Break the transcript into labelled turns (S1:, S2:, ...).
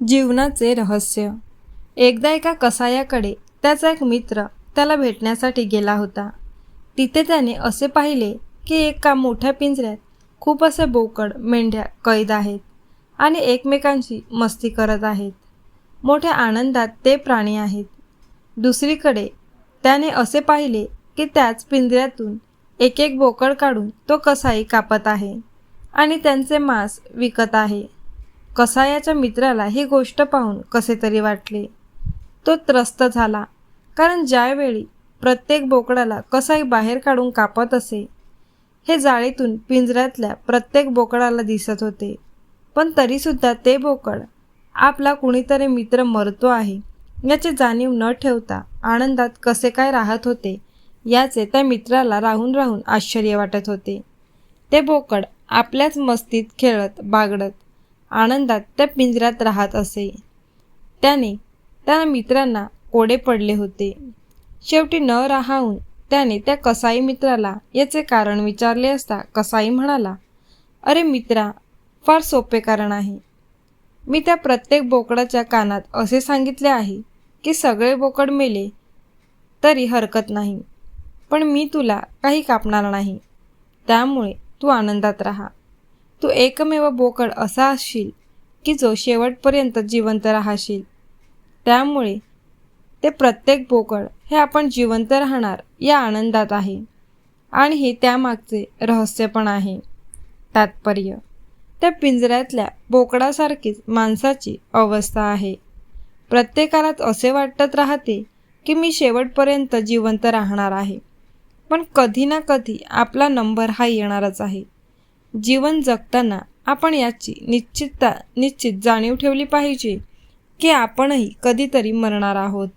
S1: जीवनाचे रहस्य. एकदा एका कसायाकडे त्याचा एक मित्र त्याला भेटण्यासाठी गेला होता. तिथे त्याने असे पाहिले की एका मोठ्या पिंजऱ्यात खूप असे बोकड मेंढ्या कैद आहेत आणि एकमेकांशी मस्ती करत आहेत. मोठ्या आनंदात ते प्राणी आहेत. दुसरीकडे त्याने असे पाहिले की त्याच पिंजऱ्यातून एक एक बोकड काढून तो कसाई कापत आहे आणि त्यांचे मांस विकत आहे. कसायाच्या मित्राला ही गोष्ट पाहून कसे तरी वाटले. तो त्रस्त झाला. कारण ज्यावेळी प्रत्येक बोकडाला कसाई बाहेर काढून कापत असे हे जाळीतून पिंजऱ्यातल्या प्रत्येक बोकडाला दिसत होते. पण तरीसुद्धा ते बोकड आपला कुणीतरी मित्र मरतो आहे याची जाणीव न ठेवता आनंदात कसे काय राहत होते याचे त्या मित्राला राहून राहून आश्चर्य वाटत होते. ते बोकड आपल्याच मस्तीत खेळत बागडत आनंदात त्या पिंजऱ्यात राहत असे. त्याने त्या मित्रांना कोडे पडले होते. शेवटी न राहून त्याने त्या कसाई मित्राला याचे कारण विचारले असता कसाई म्हणाला अरे मित्रा फार सोपे कारण आहे. मी त्या प्रत्येक बोकडाच्या कानात असे सांगितले आहे की सगळे बोकड मेले तरी हरकत नाही. पण मी तुला काही कापणार नाही. त्यामुळे तू आनंदात राहा. तू एकमेव बोकड असा असशील की जो शेवटपर्यंत जिवंत राहशील. त्यामुळे ते प्रत्येक बोकड हे आपण जिवंत राहणार या आनंदात आहे. आणि हे त्यामागचे रहस्य पण आहे. तात्पर्य. त्या पिंजऱ्यातल्या बोकडासारखीच माणसाची अवस्था आहे. प्रत्येकालाच असे वाटत राहते की मी शेवटपर्यंत जिवंत राहणार आहे. पण कधी ना कधी आपला नंबर हा येणारच आहे. जीवन जगताना आपण याची निश्चितता निश्चित जाणीव ठेवली पाहिजे की आपणही कधीतरी मरणार आहोत.